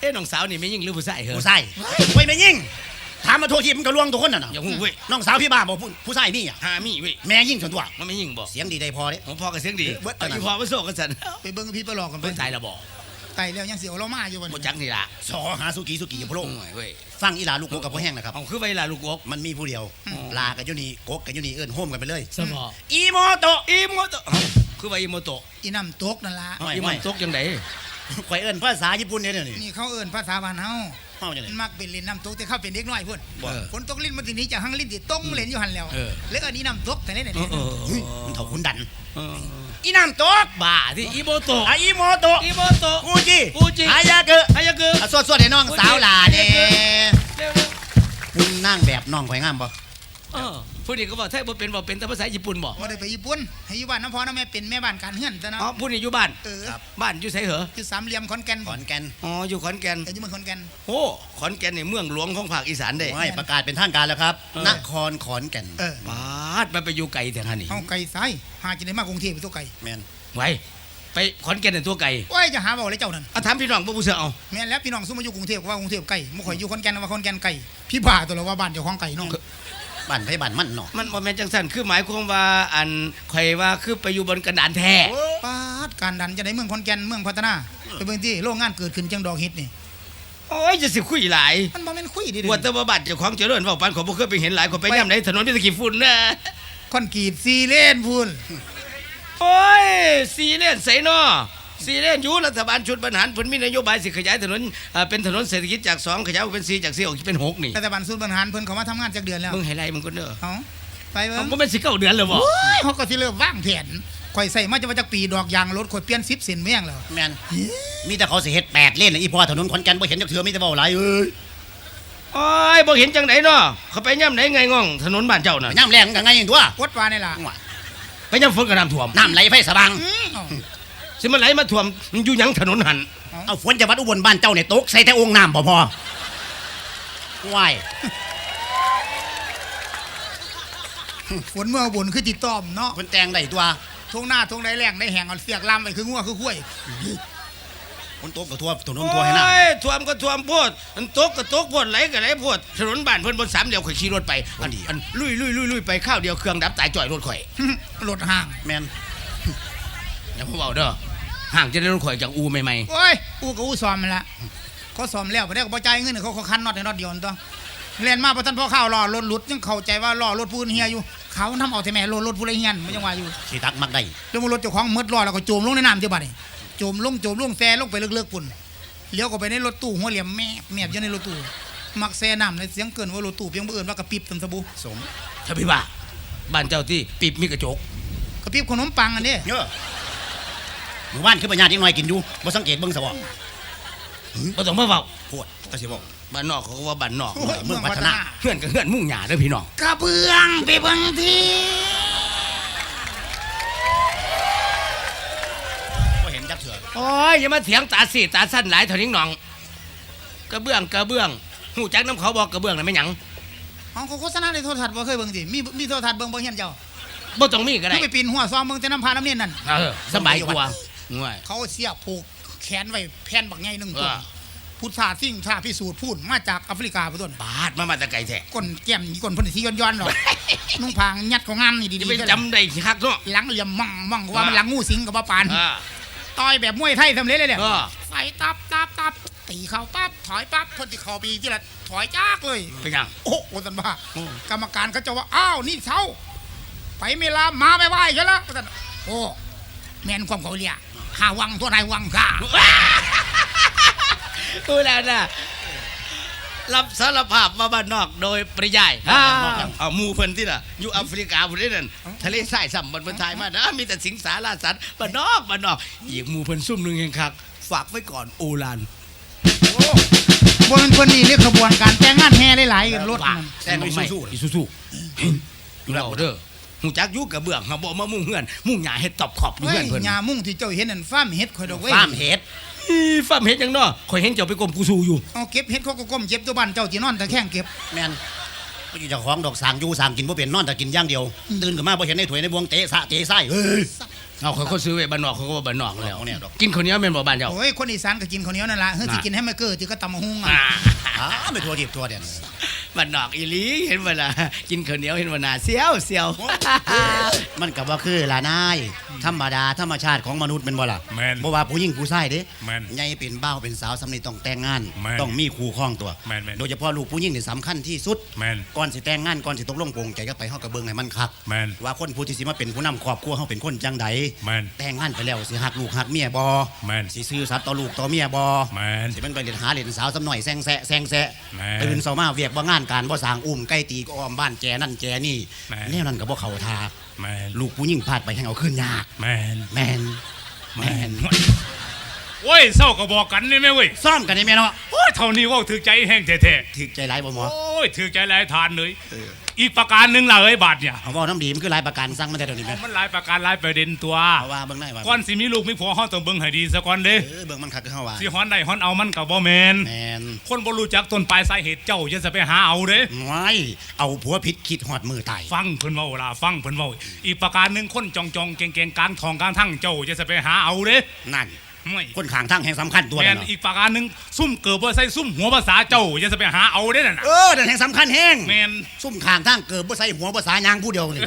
เอ๊ะน้องสาวนี่ไม่ยิ่งหรือผู้ชายเหรอผู้ชายไว้ไม่ยิ่งถามมาโทษทีมันก็ลวงตัวคนน่ะเนาะอย่าหูเว้ยน้องสาวพี่บ้าบอกผู้ผู้ชายนี่อะหามีเว้ยแม่ยิ่งส่วนตัวมันไม่ยิ่งบอกเสียงดีได้พอเด้ของพ่อกับเสียงดีเบิดเอาอีพ่อมาโศกกันสันไปเบิ่งพี่ไปหลอกกันเพิ่เพิ่นนตายแล้วบอกไตแล้วยังเสียวเรามาอยู่วันบ่จักนี่ล่ะสอหาสุกีสุกีพะโลโอ้ยเว้ยฟังอีหลาลูกโกกกับพ่อแห้งนะครับเอาคือไว้ล่ะลูกอกมันมีผู้เดียวลากับยุนีโกกกับยุนีเอิ้นโฮมกันไปเลยสมออีโมโตะอีโมโตะเอ้าคือว่าอีโมโตะอีน้ำตกนั่นล่ะไม่อีโมไม่โตะยังไง ข่อยเอิ้นภาษาญี่ปุ่นเนี่ยเดี๋ยวนี้นี่เขาเอิ้นภาษาบ้านเฮาเฮาจังได๋ มันมักเป็นลิ้นน้ำตกแต่เขาเป็นเด็กน้อยพุ่นเออฝนตกลิ้นมันทีนี้จะหังลิ้นที่ต้งเล่นอยู่หันแล้ว เออ แล้วอันนี้น้ำตกแต่นี่ไหนเออเออเฮ้ยมันเท่าคุณดันเอออีน้ำตกบ้าที่อีโมโตะอะอีโมโตะอีโมโตะ กูจิกูจิ อายาเกะอายะคือ อะสวดๆให้น้องสาวหลาเด้เร็วคุณนั่งแบบน้องข่อยงามบ่ๆเออ ผู้นี้ก็บอกไทยบ่เป็นบ่เป็นแต่ภาษาญี่ปุ่นบอกว่าได้ไปญี่ปุ่นให้อยู่บ้านน้ำพ่อน้ำแม่เป็นแม่บ้านการเฮือนซะเนาะอ๋อผู้นี้อยู่บ้านเออบ้านอยู่ไสเหรอคือสามเหลี่ยมขอนแก่นขอนแก่นอ๋ออยู่ขอนแก่นแต่อยู่เมืองขอนแก่นโอ้ขอนแก่นนี่เมืองหลวงของภาคอีสานเด้โอ้ยประกาศเป็นทางการแล้วครับเออนครขอนแก่นเออปาดมันไปอยู่ไกลแต่ฮะนี่เอาไก่ซ้ายหาจะได้มากรุงเทพไปตัวไก่แม่นไว้ไปขอนแก่นในตัวไก่โอ้ยจะหาบอกเลยเจ้านั่นเอาถามพี่น้องบ่ผู้เสือเอาแม่นแล้วพี่น้องซุ่มมาอยู่กรุงเทพก็ว่ากรุงเทพไก่มื่อข่อยอยู่ขอนแก่นว่าขอนแก่นไก่พี่บ้าตัวละว่าบ้านเจ้าของไก่น้อง บ้านไผบ้านมันเนาะมันบ่แม่นจังซั่นคือหมายความว่าอันข่อยว่าคือไปอยู่บนกระดานแท้ปาดการดันจะได้เมืองขอนแก่นเมืองพัฒนาไปเบิ่งที่โรงงานเกิดขึ้นจังดอกเฮ็ดนี่โอ้ยจะสิคุยหลายมันบ่แม่นคุยดิว่าแต่ว่าบ้านเจ้าของเจริญเว้าปานขอยบ่เคยไปเห็นหลายคนไปย่ํไหนถนนมีแตะกี้ฝุ่นนะคอนกรีตซีเลนพูนโอ้ยสีเลนไสน้อ สีเลนอยู่รัฐบาลชุดบรรหารเพิ่นมีนโยบายสิขยายถนนอ่าเป็นถนนเศรษฐกิจจากสองขยายเป็น4จาก4ออกเป็นหกนี่รัฐบาลศูนย์บริหารเพิ่นเขามาทำงานจักเดือนแล้วมึงให้ไล่มึงก่อนเด้อเอาไปเบิ่เอางบ่แม่นสิเก้าเดือนแล้วบ่ โอ้ยเขาก็สิเริ่มวางแผนข่อยใส่มาจะมาจากปีดอกยางรถข่อยเปลี่ยน10เซนแม่งแล้วแม่นมีแต่เขาสิเฮ็ดแปดเลนเลยอีพ่อถนนขอนแก่นบ่เห็นจักเทื่อมีแต่เว้าหลายเอ้ยโอ้ยบ่เห็นจังไดเนาะเขาไปย่ำไหนไงง่อง ถนนบ้านเจ้าน่ะย่ำแรงมันก็ไงอย่างตัววดว่านี่ล่ะไปย่ำฝนกับน้ำท่วมน้ำไหลไฟสว่างอืมเอา สิมันไหลมาท่วมมันอยู่หยังถนนหันเอาฝนจากวัดอุบลบ้านเจ้าเนี่ยตกใส่แต่องค์น้ำบ่พอว้ายฝนเมื่อบนคือติดต้อมเนาะเพิ่นแต่งได้ตัวทงหน้าทงใดแรงได้แหงเอาเสียกลามไปคืองัวคือข้วยฝนตกก็ทั่วถนนทั่วให้น้โอ้ยท่วมก็ท่วมโพดอันตกก็ตกโพดไหลก็ไหลโพดถนนบ้านเพิ่นบนสามเดียวข่อยขี่รถไปอันอันลุยลุยลุยลุยไปข้าวเดียวเครื่องดับตายจ่อยรถข่อย รถห่างำแม่นอย่าพูดเบาเด้อ ห่างจะได้รถข่อยจากอูใหม่โอ้ยอูกับอูซ้อมมันละเขาซ้อมแล้วบ่ได้ก็บ่จ่ายเงินให้เขาเขาคันน็อตให้น็อตเดียวนั่นตัวเรียนมาบ่ทันพอข้าวรอรถหลุดยังเข้าใจว่ารอรถผู้อื่นเฮียอยู่ เขาทำเอาแต่แม่รถรถผู้ใดเฮียนมันยังว่าอยู่สิตักมักได้เรื่องรถเจ้าของมืดรอแล้วก็โจมลงในน้ำเจ้าบัดนี่โจมลงโจมลงแซ่ลงไปเลิกๆปุ่นเลี้ยวก็ไปในรถตู้หัวเหลี่ยมแม่แม่อยู่ในรถตู้มักแซ่น้ำในเสียงเกินว่ารถตู้เพียงบ่เอิ้นว่ากระปิบตำสบู่สมๆถ้าพี่ว่าบ้านเจ้าที่ปิบมีกระจกกระปิบขนมปังอันนี้ เยอะ หมู่บ้านคือปัญญาที่น้อยกินอยู่บ่สังเกตเบิ่งซะบ่บ่ต้องมาเว้าโพดก็สิบอกบ้านนอกเขาก็ว่าบ้านนอกโอ้ยเมืองพัฒนาเฮือนก็เฮือนมุ่งหญ้าเด้อพี่น้องกระเบื้องไปเบิ่งทีบ่เห็นจักเทื่อโอ้ยอย่ามาเถียงตาสีตาสั้นหลายเท่านี้น้องกระเบื้องกระเบื้องหูจักน้ำเขาบอกกระเบื้องน่ะไม่หยังอ๋อเขาโฆษณาในโทรทัศน์บ่เคยเบิ่งสิมีมีโทรทัศน์เบิ่งบ่เห็นเจ้าบ่ต้องมีก็ได้คือไปปีนหัวซ้อมเบิ่งแต่น้ำพาน้ำเนียนนั่นเออสบายกว่า ง่วย เขาเสียบผูกแขนไว้แผ่นบักใหญ่หนึงตัวอ่าพุทธาสิ่งท่าพิสูจน์พูดมาจากแอฟริกาพุ่นบาดมามาแตะไกลแท้ก้นแก้มนี่ก้นเพิ่นสิย้อนๆหรอกนุ่งผางยัดของงามนี่ดีจะๆไปเด้อจำได้สิคักเนาะ หลังเหลี่ยมมั่งมั่งว่ามันอ่าหลังงูสิงกับว่าปาน อ่า ต่อยแบบมวยไทยสำเร็จเลยเนี่ยเออ ใส่ตับตับตับตีเข่าปั๊บถอยปั๊บคนที่เข่าปีที่ละถอยจากเลย เป็นหยัง โอ้โหสันบ้าอืมกรรมการเขาจะว่า อ้าว นี่เช้า ไปเมลามาไปไหว้กันแล้วสันโอ้ แมนความเขาเรียกข้าวังตัวนายวังข้าดูแล้วนะรับสารภาพมาบ้านนอกโดยปริยายอ่า เอาหมู่เพิ่นที่น่ะอยู่แอฟริกาพุ่นนี่นั่นทะเลทรายสัมบันเพิ่นทายมานะมีแต่สิงสาราสัตว์บ้านนอกบ้านนอก อีกหมู่เพิ่นซุ่มหนึงเองคักฝากไว้ก่อนโอลานบนคนนี้เรียกขบวนการแต่งงานแห่หลายๆรถมันแต่งไปสู้ๆอีซูซูอยู่แล้วเด้อ หูจักอยู่กับเบื้องหาบ่มามุ่งเฮือน มุ่งหญ้าเฮ็ดตอบขอบอยู่เฮ้เฮืยอนเพิ่นยามุ่งที่เจ้าเห็นนั่นฟาร์มเฮ็ดข่อยดอกเว้ยฟาร์มเห็ดอีฟ้ามเฮ็ดหยังเนาะข่อยเห็นเจ้าไปกรมกูซูอยู่เอาเก็บเฮ็ดเขาก็ก้มเจ็บตัวบ้านเจ้าที่นอนแต่แข้งเก็บแม่นก็อยู่เจ้าของดอกสางอยู่สางกินบ่เป็นนอนแต่กินอย่างเดียว ตื่นขึ้นมาบ่เห็นในถ้วยในบวงเตะสะเตะไส้เฮ้ยเอาเขาคนซื้อไว้บ้านนอกเขาก็ว่าบ้านนอกแล้วเอาเนี่ยดอกกินข้าวเหนียวแม่นบ่บ้านเจ้าโอ้ยคนอีสานก็กินข้าวเหนียวนั่นล่ะเฮ้ยสิน่ะกินให้มาเกิดที่ก็ตำมะฮุ่งอ่าอะอ้าไม่ทัวดิบทัวเด่น บ้านนอกอีหลีเห็นเวลากินข้าวเหนียวเห็นว่าหนาเสียวเสียวมันกับว่าคือละนาย ธรรมดาธรรมชาติของมนุษย์เป็นบ่ล่ะแม่นบ่ว่าผู้หญิงผู้ชายเด้แม่นใหญ่เป็นเบ้าวเป็นสาวสำนีต้องแต่งงาน แม่นต้องมีคู่ครองตัว แม่นแม่น โดยเฉพาะลูกผู้หญิงนี่สำคัญที่สุด แมน ก่อนสิแต่งงานก่อนสิตกลงปลงใจก็ไปเฮากับเบิ่งให้มันคักแมนว่าคนผู้ที่สิมาเป็นผู้นำครอบครัวเฮาเป็นคนจังใดแมนแต่งงานไปแล้วสิหักลูกหักเมียบ่แม่นสิซื่อสัตย์ต่อลูกต่อเมียบ่แมนสิมันไปเล่นหาเล่นสาวสำหน่อยแซงแซะแซงแซะแม่ตื่นเช้ามาเวียกบ่งานการบ่สร้างอุ้มใกล้ตีก็อ้อมบ้านแจนั่นแจนี่แม่แนวนั้นก็บ่เข้าท่าแมนลูกผู้หญิงพลาดไปให้เอาขึ้นยากแมนแม่นแม่น โอ้ยเศร้าก็บอกกันนี่แม่เว้ยซ่อมกันได้แม่เนาะโอ้ยเท่านี้เว่าถือใจแห้งแท้ถึกใจหลายบ่หมอๆโอ้ยถือใจหลายทานเลยอีกประการหนึ่งล่ะเอ้ยบาทเนี่ยเอาเว้าน้ำดีมันคือหลายประกันสั่งมาแต่เดี๋ยวนี้แม่มันหลายประการหลายประเด็นตัวเอาว่าเบิ่งได้ว่าก่อนสิมีลูกมีผัวเฮาต้องเบิ่งให้ดีซะก่อนเด้เออเบิ่งมันคักคือเฮาว่าสิฮ้อนได้ฮ้อนเอามันก็บ่แม่นแม่นคนบ่รู้จักต้นปลายสาเหตุเจ้าอย่าจะไปหาเอาเด้ ไว้เอาผัวผิดคิดฮอดมือตายฟังเพิ่นเว้าล่ะฟังเพิ่นเว้าอีกประการหนึ่งคนจองจองๆเก่งๆกลางทองกลางทั้งเจ้าอย่าจะไปหาเอาเด้นั่น ไม่คนข้างทางแห่งสำคัญตัวแม่นั่นนเนาะอีกประการหนึ่งซุ่มเกิดบ่ใส่ซุ่มหัวภาษาเจ้าอย่าจะไปหาเอาเด้นั่นน่ะเออนั่นแห่งสำคัญแห่งแม่นซุ่มข้างทางเกิดบ่ใส่หัวบ่สายางผู้เดียวนี่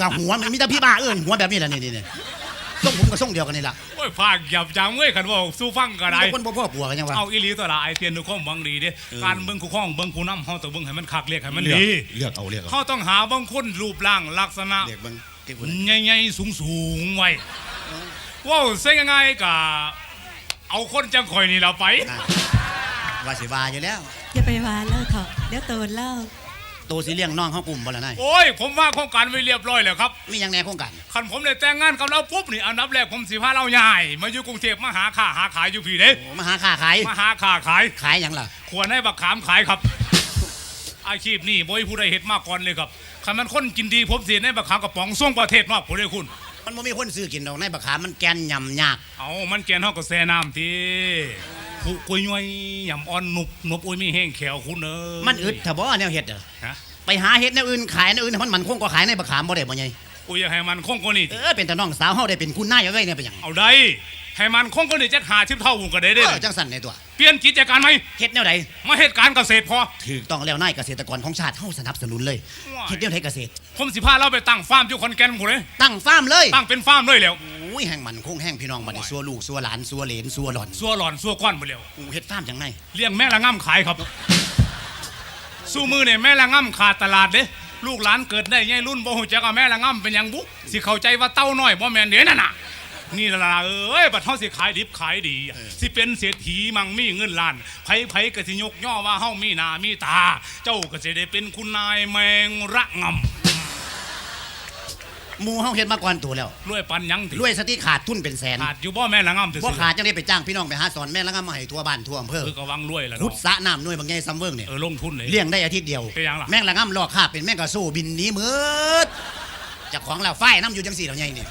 กับหัวมันมีแต่พี่บ้าเอิ้นหัวแบบนี้แหละนี่นี่ๆต้องผมก็ส่งเดียวกันนี่ล่ะโอ้ยภาคหยับจังเว้ยคันเว่าสู้ฟังก็ได้ มีแต่คนบ่พ่อปัวกันยังว่าเอาอีหลีตัวละไอเตียนดูข้อมหวังดีเด้เออการเบิ่งคู่ข้องเบิ่งคู่นำเฮาต้องเบิ่งให้มันคักเรียกให้มันเลือกดีเลือกเอาเลือกเอาเฮาต้องหาบางคนรูปร่างลักษณะเลือกเบิ่งเก็บไว้ ใหญ่ๆสูงๆไว้ ว้าวเส้นง่ายๆกะเอาคนจังข่อยนี่เราไปอะว่าสิว่าอยู่แล้ว อย่าไปวานเลิกเถอะเดี๋ยวโตนเล่าตัวสิเลี้ยงน้องเฮากลุ่มบ่ล่ะนายโอ้ย ผมว่าโครงการไว้เรียบร้อยแล้วครับมีหยังแหน่โครงการคันผมได้แต่งงานกับเราปุ๊บนี่อันดับแรกผมสิพาเราใหญ่มาอยู่กรุงเทพมาหาค้าหาขายอยู่พี่เด้โอ้มาหาค้าขายมาหาค้าขายขายหยังล่ะขวรให้บักขามขายครับ อาชีพนี่บ่มีผู้ใดเห็นมาก่อนเลยครับคันมันคนกินดีผมสิให้บักขามกระป๋องส่งประเทศนอกผู้ใดคุณ มันบ่มีคนซื้อกินดอกในบักขามมันแกนยำยาก เอามันแกนเฮาก็แซ่น้ำทีผู้กุยย่อยยำอ่อนหนุบหนุบอุ้ยมีแห้งแขวคุณเอ้ยมันอึดถ้าบ่แนวเฮ็ดเด้อฮะไปหาเฮ็ดแนวอื่นขายแนวอื่นให้มันมันคงก็ขายในบักขามบ่ได้บ่ใหญ่กูอยากให้มันคงกว่านี้เออเป็นแต่น้องสาวเฮาได้เป็นคุณนายเอาไว้เนี่ยเป็นหยังเอาได้ให้มันคงกว่านี้จะหาชิบเท่าหุ่นก็ได้เอเด้อจังสั่นในตัว เปลี่ยนกิจการไหมเฮ็ดแนวใดมาเหตุการเกษตรพอ ถูกต้องแล้วนายเกษตรกรของชาติเฮาสนับสนุนเลยว้าย เฮ็ดแนวใดเกษตร ผมสิพาเราไปตั้งฟาร์มอยู่คอนแก่นผู้เลย ตั้งฟาร์มเลยตั้งเป็นฟาร์มเลยแล้วโอ้ยแห่งมันคงแห่งพี่น้องบัดนี้ซัวลูกซัวหลานซัวเหลนซัวหล่อนซัวหลอนซัวก้อนไปแล้วกูเฮ็ดฟาร์มจังไงเลี้ยงแม่ละง่ำขายครับ สู้มือเนี่ยแม่ละง่ำขาดตลาดเด้ลูกหลานเกิดได้ไงรุ่นบ่หูจักเอาแม่ละง่ำเป็นหยังบุสิเข้าใจว่าเต้าน้อยบ่แม่นเด้นั่นน่ะ นี่ล่ะเอ้ยบัดเฮาสิขายดิบขายดีอะสิเป็นเศรษฐีมั่งมีเงินล้านไผๆก็สิยกย่อว่าเฮามีหน้ามีตา เจ้าก็สิได้เป็นคุณนายแมงระงำหมู่เฮาเฮ็ดมาก่อนตัวแล้วรวยปันหยังติรวยสติขาดทุนเป็นแสนขาดอยู่บ่แม่ละง่ำซื่อบ่ขาดจังได้ไปจ้างพี่น้องไปหาสอนแม่ละงามมาให้ทั่วบ้านทั่วอำเภอเออก็วังรวยแล้วขุดเนาะสระน้ำหน่วยบางใหญ่ซ้ำเวิงเนี่ยเออลงทุนเลย เลี้ยงได้อาทิตย์เดียว เป็นหยังล่ะ แม่งละง่ำลอกคาบเป็นแม่งกระสู้บินหนี้มืดเจากของเราไฟน้ำอยู่จังสี่เราใหญ่นี่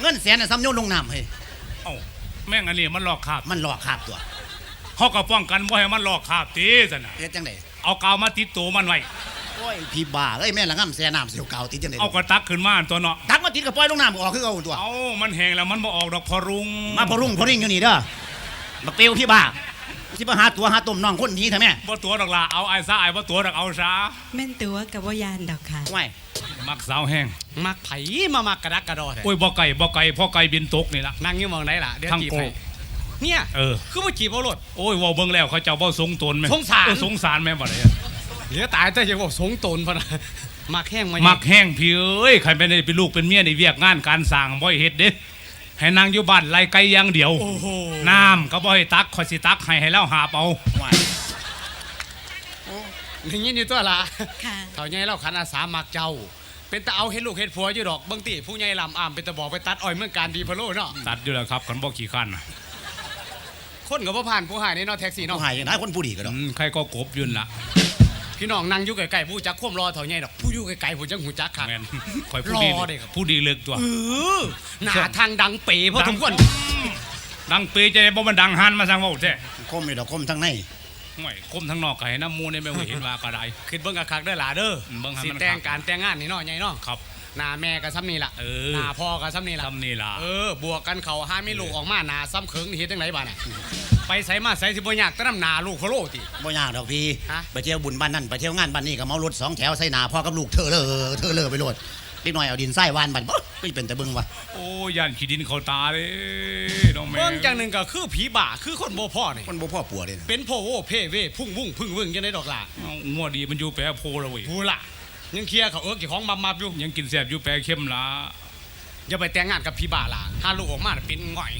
เงินแสนน่ะซ้ำโยนลงน้ำเฮ้ยเอ้าแม่งอันนี้มันหลอกขาบมันลอกคาบตัวเฮาก็ป้องกันบ่ให้มันหลอกขาบติซั่นน่ะเฮ็ดจังไดเอากาวมาติดตัวมันไว้โอ้ยพี่บ้าเอ้ยแม่งละง่ำแสน้ำเสียวเก่าติดจังไดเอากระตักขึ้นมาตัวเนาะตักมาติดกับปล่อยลงน้ำก็ออกคือเอาตัว เอามันแห้งแล้วมันบ่ออกดอกพอรุงมาพอรุ่งพอริ่งอยู่นี่เด้อบักเปียวพี่บ้า สิมาหาตัวหาต้มน้องคนหนี้ทำแม่บ่ตัวดอกล่ะเอาไอ้ซะไอ้บ่ตัวดอกเอาซะแม่นตัวกับว่ายานดอกค่ะไม่มักสาวแห้งมักไผมามักกระดักกระดอแท้โอ้ยบ่ไก่บ่ไก่พ่อไก่บินตกนี่ล่ะนั่งอยู่หมองไหนล่ะเดี๋ยวทางจีบโกให้เนี่ยเออคือว่าจีบเอารถโอ้ยเว้าเบิ่งแล้วเขาเจ้าบ่สงตนแม่สงสารเออสงสารแม่บ่ได้เหลือตายแต่ยังบอกสงตนพะนะมักแห้งมามักแห้งพี่เอ้ยใครเป็นได้เป็นลูกเป็นเมียในเวียกงานการสร้างบ่ให้เฮ็ดเด้ ให้นางอยู่บ้านไล่ไก่อย่างเดียว โอ้โหน้ำก็บ่ให้ตักข่อยสิตักให้ให้แล้วหาบเอาไม่อย่างนี้นี่ตัวละค่ะ เท่าใหญ่เราขันอาสามักเจ้า เป็นตาเอาเห็ดลูกเห็ดผัวอยู่ดอกบางทีผู้ใหญ่ลำอ่ำเป็นตาบอกไปตัดอ้อยเมืองการดีพะโลเนาะตัดอยู่แล้วครับคันบ่ขี้คันน่ะคนกับพ่ผ่านผู้หายในเนอแท็กซี่น้องเนาะ หายอย่างไรคนผู้ดีก็ดอกอืมใครก็กบอยืนล่ะ พี่น้องนั่งอยู่ไกลๆผู้จักควมรอเท่าใหญ่ดอกผู้อยู่ไกลๆผู้จักหูจักค่ะ แม่นข่อยผู้ดีรอเด้ครับ ผู้ดีเลิกตัว เออหน้าทางดังเป๋เพราะทุกคนดังเปยใจบ่มันดังหันมาสั่งเว้าแท้คมอยู่ดอกคมทั้งในห่วยคมทั้งนอกก็ให้น้ำมูนี่แม่นบ่เห็นว่าก็ได้คิดเบิ่งกะคักเด้อหล่ะเด้อเบิ่งให้สิมันคัก แต่งการแต่งงานนี่เนาะใหญ่เนาะครับ หน้าแม่ก็ซ้ำนี่ล่ะเออ หน้าพ่อก็ซ้ำนี่ล่ะทำนี่ล่ะ เออบวกกันเขาหาไม่ลูกออกมาหน้าซ้ำเขิงนี่เฮ็ดจังไดบ้าน่ะ ไปใส่มาใส่สิบ่ยากแต่น้ำหน้าลูกโคโลติ บ่ยากดอกพี่ฮะ ไปเที่ยวบุญบ้านนั่นไปเที่ยวงานบ้านนี้ก็เมารถสองแถวใส่หนาพ่อกับลูกเธอเลยเธอเลยไปโลดเล็กน้อยเอาดินใส่วานบันบ่ไม่เป็นแต่เบิ่งวะโอ้ย่านขี้ดินเขาตาเลยน้องแม่เบิ่งจังหนึงก็คือผีบ้าคือคนบ่พ่อนี่มันบ่พ่อปัวเลยนะเป็นโพโวเพเวพุ่งวุ่งพึ่งวึ่งจังไดดอกล่ะเอางัวดีมันอยู่แปรโพแล้วเว้ยพูล่ะ ยังเคลียร์เขาเอิกเจ้าของมับๆอยู่ยังกินแซ่บอยู่แปรเข้มละอย่าไปแต่งงานกับพี่บ้าล่ะถ้าลูกออกมาน่ะเป็นง่อย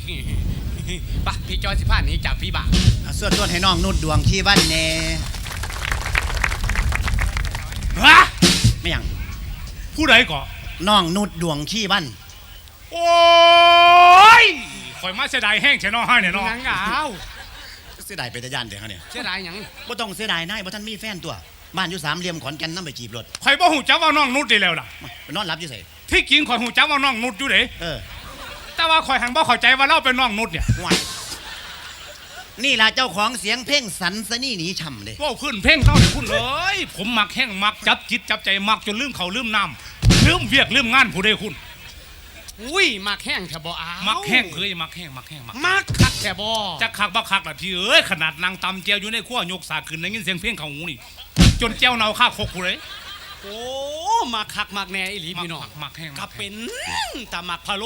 ปะพี่จอยสิพาหนีจากพี่บ้าอะส่วนส่วนให้น้องนุดดวงขี้วันแน่ฮะไม่หยังผู้ใดก่อน้องนุดดวงขี้วันโอ้ยข่อยมาเสียดายแห้งใช่น้อให้เนี่ยน้องหยังอ้าวเสียดายเป็นตาย่านเด้อเนี่ยเสียดายหยัง บ่ต้องเสียดายนายบ่ทันมีแฟนตัว บ้านอยู่สามเหลี่ยมขอนแก่นนำไปจีบรถข่อยบ่หูจักว่าน้องนุชได้แล้วล่ะมาไปนอนรับอยู่ไสที่จริงข่อยหูจักว่าน้องนุชอยู่เด้เออแต่ว่าข่อยหังบ่เข้าใจว่าเราเป็นน้องนุชเนี่ยห่วยนี่ล่ะเจ้าของเสียงเพลงสันสนี่หนีช่ำเลยเว่าขึ้นเพลงเข้าให้คุณเลย ผมมักแห้งมักจับจิตจับใจมักจนลืมเขาวลืมน้ำลืมเวียกลืมงานผู้ใดคุณ อุ้ยมักแห้งแถบอ้าวมักแห้งเคยมักแห้งมักแห้งมักมักคักแถบจะคักบักคักล่ะพี่เอ้ยขนาดนางตำเจียวอยู่ในขั้วยกสากขึ้นได้ยินเสียงเพลงเขาหูนี่ จนเจียวเนาข้าคกผู้ใดโอ้มักคักมักแน่อีหลีพี่น้องมักมักแห้งก็มักแห้งเป็นตามักพะโล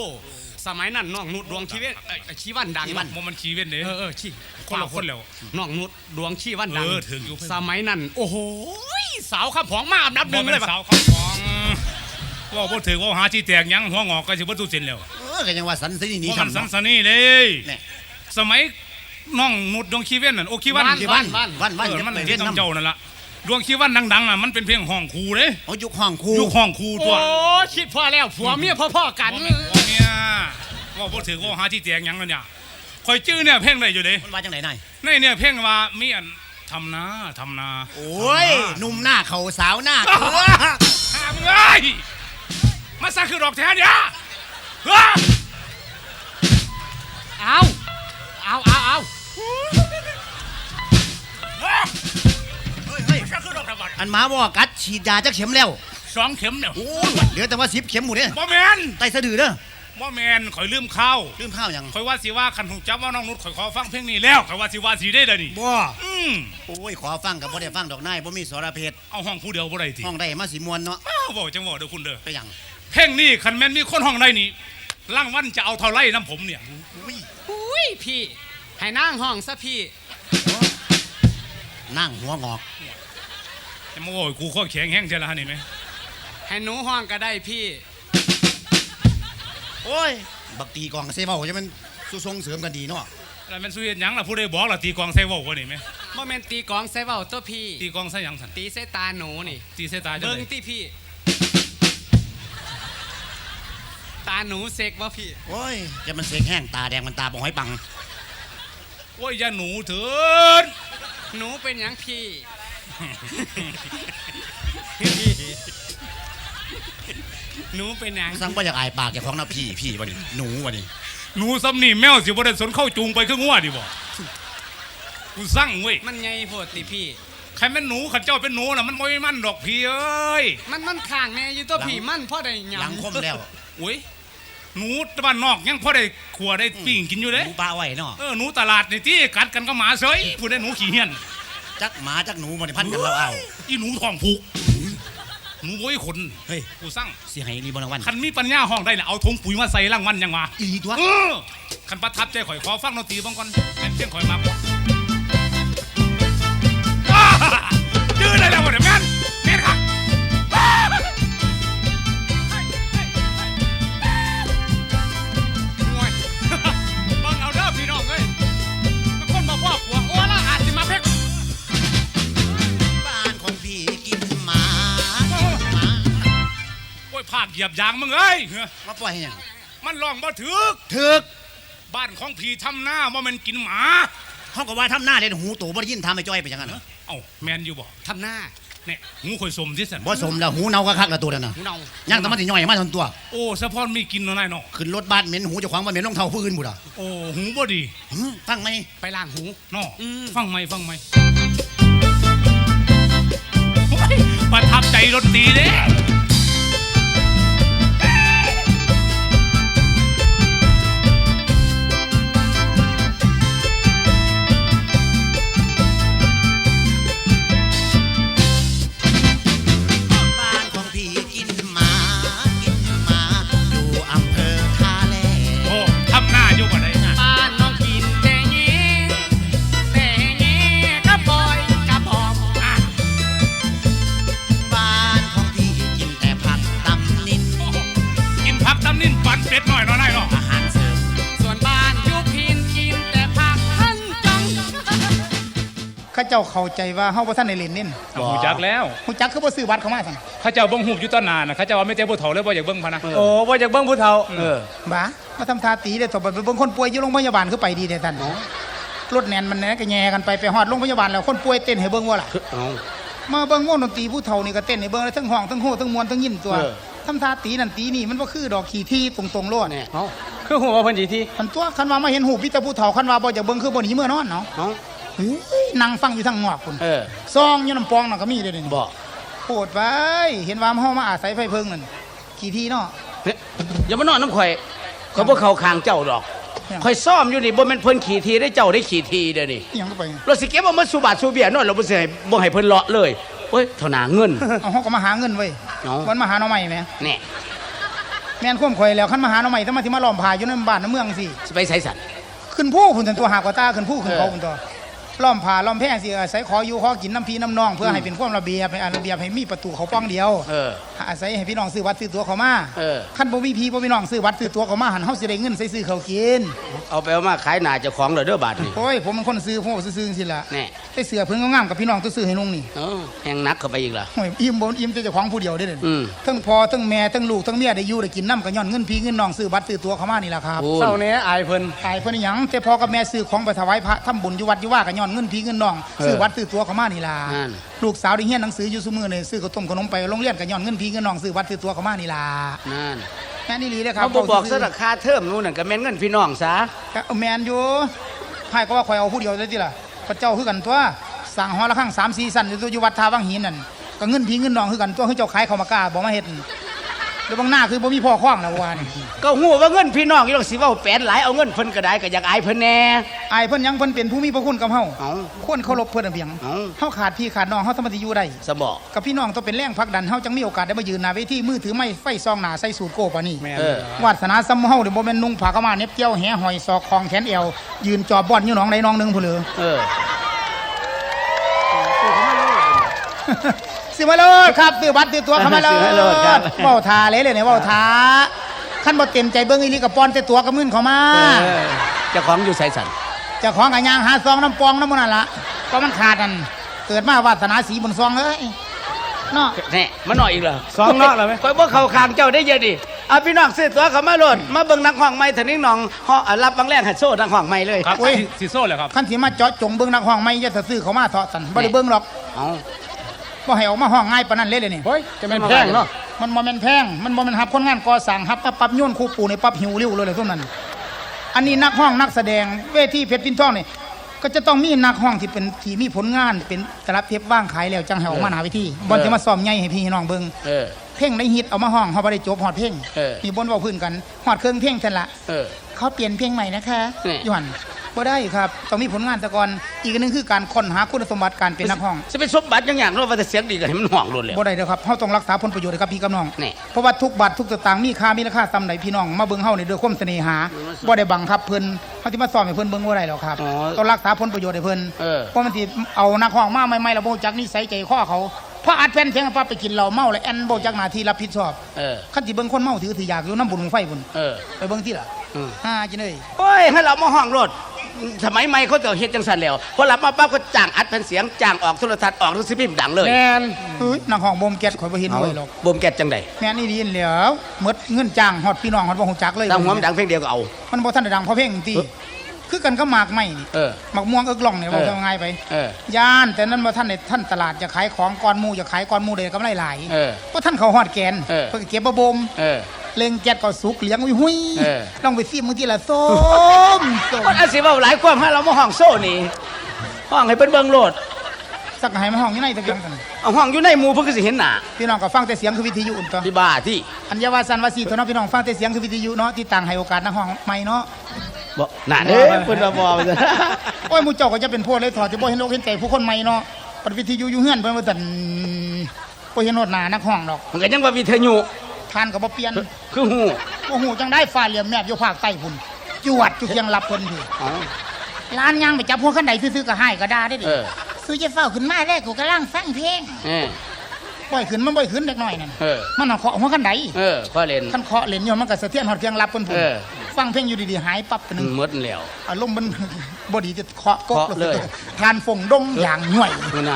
สมัยนั้นน้องนุดดวงชีเวนเอ้ยชีวันดังชีวัน บ่มันชีเว้นเด้ เออเออชีคนละคนแล้วน้องนุดดวงชีวันดังเออถึงอยู่ สมัยนั้น โอ้โหสาวข้าผองมาอันดับหบ่นึ่งเป็เลนยปะสาวเขาของว่าบ่ถือว่าหาที่แตกหยังหัวงอกก็สิบ่ตู้เส้นแล้วเออก็ยังว่าสันสนี่หนีเพราะมันช่ำสันเนาะ สนี่เลยเนี่ยสมัยน้องนุดดวงชีเว้นนั่นโอคีวันขี้วัน วันวันเออจะมันไปเรีเรียยนนน้ำน้ำเจ้านั่นล่ะ ดวงชีวันดังๆอะมันเป็นเพลงห้องครูเด้เอายุคห้องครูยุคห้องครูตัวโอ้คิดพ่อแล้วผัวเมียพ่อๆกันบ่แม่นบ่เนี่ยว่าบ่ถือว่าหาที่แตกหยังนั่นเนี่ยคอยจื้อเนี่ยเพลงได้อยู่เด้มันว่าจังไหนนายในเนี่ยเพลงว่ามีอันทำนาทำนา โอ้ยหนุ่มหน้าเขาสาวหน้าเขือหามึงเอ้ยมาซะคือดอกแท้เนี่ยเฮ้ยเอาเอา อดอกแท้บัดอันหมาบอกกัดฉีดยาจักเข็มแล้วสองเข็มเนี่ยโอ้ยเหลือแต่ว่าสิบเข็มหมดเนี่ยบ่แมนไตสะดือเด้อบ่แมนข่อยลืมข้าวลืมข้าวยังข่อยว่าสิว่าคันหูจับว่าน้องนุชข่อยขอฟังเพลงนี้แล้วข่อยว่าสิว่าสิได้เด้อนี่บ่อืมโอ้ยขอฟังกับบ่ได้ฟังดอกนายบ่มีสารเพศเอาห้องผู้เดียวบ่ได้ติห้องได้มาสิมวนเนาะอ้าวบอกจังบอกเด้อคุณเด้อไปหยังเพลงนี้คันแม่นมีคนห้องได้นี่ร่างวันจะเอาเท่าไรน้ำผมเนี่ยอุ้ยอุ้ยพี่ให้นั่งห้องซะพี่นั่งหัวงอก จะมาโอ้ยกูข้อแข็งแห้งใช่ละฮะนี่ไหมให้หนูห้องก็ได้พี่ โอ้ย บักตีกองเซเว้าจะมันสุส่งเสริมกันดีเนาะแล้วมันสู้เฮ็ดหยังล่ะผู้ใดบอกล่ะตีกลองใส่เว้าบ่นี่ไหมโมเมนตีกลองใส่เว้าตัวพี่ ตีกลองใส่หยังสันตีใส่ตาหนูนี่ ตีใส่ตาจังเบิ้งไดที่พี่ ตาหนูเซ็กวะพี่ โอ้ยจะมันเสกแห้งตาแดงมันตาบ่ห้อยปัง โอ้ยอย่าหนูเถินหนูเป็นหยังพี่ หนูเป็นหยังสั่งบ่อยากอายปากแกของนะพี่พี่วะนี่หนูวะนี่หนูซ้ำนี่แมวสิบ่ได้สนเข้าจูงไปคืองัวดิบ่กูสั่งเว้ยมันไงโพดติพี่ ใครแม่นหนูขันเจ้าเป็นหนูน่ะมันบ่มีมันดอกพี่เอ้ยมันมันข้างแน่อยู่ตัวพี่มันพ่อได้หยังหลังคมแล้วโอ้ยหนูบ้านนอกยังพอได้ขัวได้ปิ้งกินอยู่หเด้นูปลาไว้เนาะเออหนูตลาดนี่ที่กัดกันก็หมาเสยผู้ได้หนูขี้เหี้ยน จักหมาจักหนูมันพันกันเราเอา อีหนูท้องผูกหนูโว้ยขนเฮ้ย กูสั่งสิให้รีบรางวัลคันมีปัญญาห้องได้น่ะเอาถุงปุ๋ยมาใส่รางวัลยังวะอีหลีตัวเออคันประทับใจข่อยขอฟังดนตรีบ้างก่อนแม่นเสียงข่อยมาบ่อ้าดื้อเลยแล้วบ่เนี่ยแม่นแม่น ยภาคเหยียบยางมึงเอ้ยมาปล่อยให้หยังมันร้องบ่ถึกถึกบ้านของพี่ทำหน้าว่ามันกินหมาเขาก็ว่าทำหน้าเด่นหูโตบ่ได้ยินทำไอ้จ้อยไปจังนั้นน่ะเอ้าแมนอยู่บ่ทำหน้าเนี่ยหูข่อยสมที่สันบ่สมแล้วหูเนาก็คักละตัวนั่นน่ะหูเนาย่างแตะมันสิย่อยมาทันตัวโอ้สะพอนมีกินเนาะนายเนาะขึ้นรถบ้านเหม็นหูเจ้าของบ่เหม็นรองเท้าผู้อื่นบุ่ะโอ้หูบ่ดีหึฟังไหมไปล้างหูเนาะอืมฟังไหมฟังไหมโอ้ยประทับใจดนตรีเด้ เป็ดน้อยเน้อยนายเนาะอาหารเสริมส่วนบ้านอยู่พินกินแต่ผักหั่นจังข้าเจ้าเข้าใจว่าเฮาบ่ทันได้เล่นเน่นหูจักแล้วฮู้จักคือบ่ซื้อบัตรเข้ามาซั่นข้าเจ้าเบิ่งหูอยู่ต้นนานนะข้าเจ้าว่าไม่เจ้าผู้เฒ่าเลยบ่อยากเบิ่งพะนะโอ้ว่าจากเบิ้งผู้เฒ่าเออบ้ามาทำทาตีได้ต่อไปไปเบิ่งคนป่วยอยู่โรงพยาบาลคือไปดีแท้ท่านรถแนนมันแหนก็แย่กันไปไปฮอดโรงพยาบาลแล้วคนป่วยเต้นให้เบิ่งว่าล่ะมาเบิ่งวงดนตรีผู้เฒ่านี่ก็เต้นให้เบิ่งแล้วทั้งห้องทั้งโหทั้งมวนทั้งยิ้มตัว ทำทาตีนั่นตีนี่มันบ่คือดอกขี้ที่ตรงๆโลดเนี่ยเอาคือหัวว่าเพิ่นสิที่คันตัวคันว่ามาเห็นหูพี่แต่ผู้เฒ่าคันว่าบ่อยากเบิ่งคือบ่หนีเมื่อนอนเนาะเอาเฮ้ยนั่งฟังอยู่ทางนอกพุ่นเออซองอยู่น้ำปองน่ะก็มีเด้อนี่บอกโปรดไปเห็นว่าเฮามาอาศัยไฟเพิงนั่นขี้ที่เนาะเฮ้ยอย่ามานอนน้ำข่อยเขาบ่เข้าข้างเจ้าดอกเนี่ยข่อยซ่อมอยู่นี่บ่แม่นเพิ่นขี่ทีได้เจ้าได้ขี่ทีเด้อนี่อิหยังก็ไปรถสิเก็บเอามาสู่บาทสู่เบียร์นอนเราบ่สิให้บ่ให้เพิ่นเลาะเลย เฮ้ยเท่าหนาเงินเอาเฮาก็มาหาเงินเว้ยเอาวันมาหาหน่อใหม่แหมแน่แม่นความข่อยแล้วคันมาหาหน่อใหม่ถ้ามาที่มาล้อมผาอยู่ในบ้านในเมืองสิสิไปไสสันขึ้นผู้พุ่นสันตัวหากว่าตาขึ้นผู้ขึ้นเขาเออพุ่นตัว ล้อมผาล้อมแพร่สิอาศัยขออยู่ขอกินน้ำพีน้ำนอง เพื่อให้เป็นความระเบียบให้อันระเบียบให้มีประตูเขาป้องเดียวเอออาศัยให้พี่น้องซื้อวัดซื้อตัวเขามาเออขั้นบ่มีพี่บ่มีน้องซื้อวัดซื้อตัวเขามาหันเฮาสิได้เงินใส่ซื้อเขาวกินเอาไปเอามาขายหน้าเจ้าของเลยเด้อบาทนี่โอ้ยผมเป็นคนซื้อผมก็ซื้อๆจังซี่ล่ะแน่ได้เสือเพิ่งงามๆกับพี่น้องตัวซื้อให้นุ่งนี่เออแหงหนักเข้าไปอีกล่ะโอ้ยอิ่มบ่อิ่มแต่เจ้าของผู้เดียวได้อเด้ออืมทั้งพ่อทั้งแม่ทั้งลูกทั้งเมียได้อยู่ได้กินน้ำก็ย้อนเงินพี่เงินน้องซื้อวัดซื้อตัวเขามานี่ล่ะครับโอ้เศร้าแหน่อายเพิ่นขายเพิ่นอิหยังแต่พ่อกับแม่ซื้อของไปถวายพระทำบุญอยู่วัดอยู่ว่าก็ย้อนเงินพี่เงินน้องซื้อวัดซื้อตัวเขามานี่ล่ะนั่นลูกสาวได้เรียนหนังสืออยู่ซุมื้อนี่ซื้อข้าวต้มขนมไปโรงเรียนก็ย้อนเงินพี่เงินน้องซื้อวัดซื้อตัวเขามานี่ล่ะนั่นแม่นี่ลีเด้อครับเขาบ่บอกซะราคาเทอมนู้นน่ะก็แม่นเงินพี่น้องซะก็เอาแม่นอยู่ไผก็ว่าข่อยเอาผู้เดียวได้ติล่ะพระเจ้าคือกันตัวสั่งหอละครั้ง3 4สั่นอยู่ตัวอยู่วัดท่าวังหินนั่นก็เงินพี่เงินน้องคือกันตัวคือเจ้าขายข้าวมากล้าบ่มาเฮ็ด แล้วบางหน้าคือบ่มีพ่อคล้องแล้วว่านี่ก็ฮู้ว่าเงินพี่น้องอีหลอกสิเว้าแปดหลายเอาเงินเพิ่นก็ได้ก็อยากอายเพิ่นแน่อายเพิ่นหยังเพิ่นเป็นผู้มีพระคุณกับเฮาเอ้าควรเคารพเพิ่นอะเพียงเอ้า เฮาขาดพี่ขาดน้องเฮาสามารถสิอยู่ได้สมอกับพี่น้องต้องเป็นแรงผลักดันเฮาจังมีโอกาสได้มายืนหน้าเวทีมือถือไม้ไฟซองหน้าใส่สูทโก้ปานนี้แม่นเออ วาสนาซ้ำเฮาเดี๋ยวบ่แม่นนุ่งผ้ากะมาเหน็บเกี่ยวแหหอยศอกคองแขนเอวยืนจอบบ่อนอยู่หนองใดหนองหนึงพุ่นเหลือ เออ สิมาโลดครับตื้อบัตรตื้อตัวเข้ามาโลสิมาโลดครับดเว้าทาเลยเลยเนี่ยเว้าทาคันบ่เต็มใจเบิ่งอีหลีก็ป้อนแต่ตัวกับมื้นเข้ามา เออเจ้าของอยู่ไสสันเจ้าของก็ย่างหาซองน้ำปองน้ำมันนั่นล่ะก็มันขาดนั่นเกิดมาวาสนาสีบนซองเอ้ยเนาะแน่มาหน่อยอีกเหรอสองเนาะแล้วไหมข่อยบ่เข้าข้างเจ้าได้เยอะดิเอาพี่น้องซื้อตั๋วเข้ามาโลดมาเบิ่งนักห้องใหม่เถอะนิ่งหนองฮอรับบางแรงให้โซ่นักห้องใหม่เลยครับโอ้ยสิสิโซ่เลยครับคันสิมาเจาะจงเบิ่งนักห้องไม่จะซื้อเขามาเถาะสันบ่ได้เบิ่งหรอก เอา บ่ให้ออกมาห้องง่ายปานนั้นเลยเลยนี่ เฮ้ยจะแม่นแพงเนาะมันบ่แม่นแพง มันบ่แม่นหับคนงานก่อสร้างหับปั๊บปั๊บโยนคู่ปูในปั๊บหิวริ้วเลยเลยพวกนั้น อันนี้นักห้องนักแสดงเวทีเพชรพินทองนี่ก็จะต้องมีนักห้องที่เป็นที่มีผลงานเป็นตลับเทปว่างขายแล้วจังให้ออกมาหน้าเวทีบ่สิมาซ้อมใหญ่ให้พี่น้องเบิ่งเออ เพลงได้ฮิตเอามาห้องเฮาบ่ได้จบฮอดเพลงเออนี่บนเว้าพื้นกันฮอดเครื่องเพลงซั่นละเออ เขาเปลี่ยนเพลงใหม่นะคะนี่ อยู่หัน บ่ได้ครับต้องมีผลงานแต่ก่อนอีกอันหนึงคือการค้นหาคุณสมบัติการเป็นนักห้องจะเป็นสมบัติอย่างอย่างเนาะว่าแต่เสียงดีก็ให้มันห่องโลดแล้ว บ่ได้เด้อครับเฮาต้องรักษาผลประโยชน์ให้กับพี่กับน้องนี่เพราะว่าทุกบาททุกสตางค์มีค่ามีราคาซำใดพี่น้องมาเบิ่งเฮานี่ด้วยความเสน่หาบ่ได้บังคับเพิ่นเฮาสิมาสอนให้เพิ่นเบิ่งบ่ได้หรอกครับอ๋อต้องรักษาผลประโยชน์ให้เพิ่นเออ เพราะมันสิเอานักห้องมาใหม่ๆแล้วบ่รู้จักนิสัยใจคอเขาพออัดแผ่นเสียงปั๊บไปกินเหล้าเมาแล้วแอนบ่รู้จักหน้าที่รับผิดชอบเออ คันสิเบิ่งคนเมาถือถืออยากอยู่น้ำบุญไฟพุ่นเออ ไปเบิ่งที่ล่ะอืม ฮ่าจิเอ้ย โอ้ยให้เรามาห้องรถ สมัยใหม่เขาจะเฮ็ดจังสันแล้วพอหลับมาปั๊บก็จ้างอัดแผ่นเสียงจ้างออกโทรทัศน์ออกหนังสือพิมพ์ดังเลยแม่นเฮ้ยนักห้องบ่มแก๊สข่อยบ่เห็นเอาไว้หรอกบ่มแก๊สจังไดแม่นอี่ดีนแหล้วหมดเงินจ้างฮอดพี่น้องฮอดบ่ฮู้จักเลยดังหัวมันดังเพลงเดียวก็เอา มันบ่ทันได้ดังเพราะเพลงติเออคือกันก็หมากไม้นี่เออหมากม่วงเอิกล่องเนี่ยเอบ่อทำง่ายไปเออย่านแต่นั้นบ่ทันได้ท่านตลาดจะขายของก่อนหมู่จะขายก่อนหมู่ได้กำไรหลายเออบ่ทันเขาฮอดแกนเออเพิ่นก็เก็บบ่บ่ม เออเล็งแก๊สก็สุกเลี้ยงอุ้ยหุยเออลองไปซิมมื้อทีละส้มส้มคนอาศิว่าหลายความให้เรามาห้องโซ่นี่ห้องให้เป็นเบิ่งโลดสักให้มาห้องอยู่ในตะเกียงกันเอาห้องอยู่ในหมู่เพิ่นก็สิเห็นหน้าพี่น้องก็ฟังแต่เสียงคือวิทยุอุ่นตัวที่บ้าที่อัญญาวาสันวาสีตัวเน้องพี่น้องฟังแต่เสียงคือวิทยุเนาะที่ต่างให้โอกาสนักห้องใหม่เนาะบ่น่าเด้อเพิ่นว่าบ่ว่าซั่นโอ้ยหมูเจ้าก็จะเป็นพวกเลยถอดจะบ่เห็นโลกเห็นใจผู้คนใหม่เนาะปฏิวิทยุอยู่เฮือนเพิ่นว่าซั่นบ่เห็นโนดหน้านักห้องดอกมันก็ยังว่าวิทยุ ทานก็บ่เปลี่ยนคือฮู้บ่ฮู้จังได้ฟ้าเหลี่ยมแมบอยู่ภาคใต้พุ่นจวดจุเคียงรับเพิ่นพี่อ๋อร้านยางไปจับพวกคันใดซื่อๆก็ให้ก็ด่าได้ดิเออซื้อจะเฝ้าขึ้นมาแรกกูกำลังฟังเพลงเออปล่อยขึ้นมันบ่อยขึ้นเด็กน้อยนั่นเออมันเอาเคาะหัวกันไดเออข้อเล่นคันเคาะเล่นอยู่มันก็สะเทือนฮอดเพียงรับเพิ่นพุ่นเออฟังเพลงอยู่ดีๆหายปั๊บไปหนึงหมดแล้วอารมณ์มันบ่ดีจะเคาะกกเคาะเลยทานฝงดงอย่างหน่วยนู่นน่ะ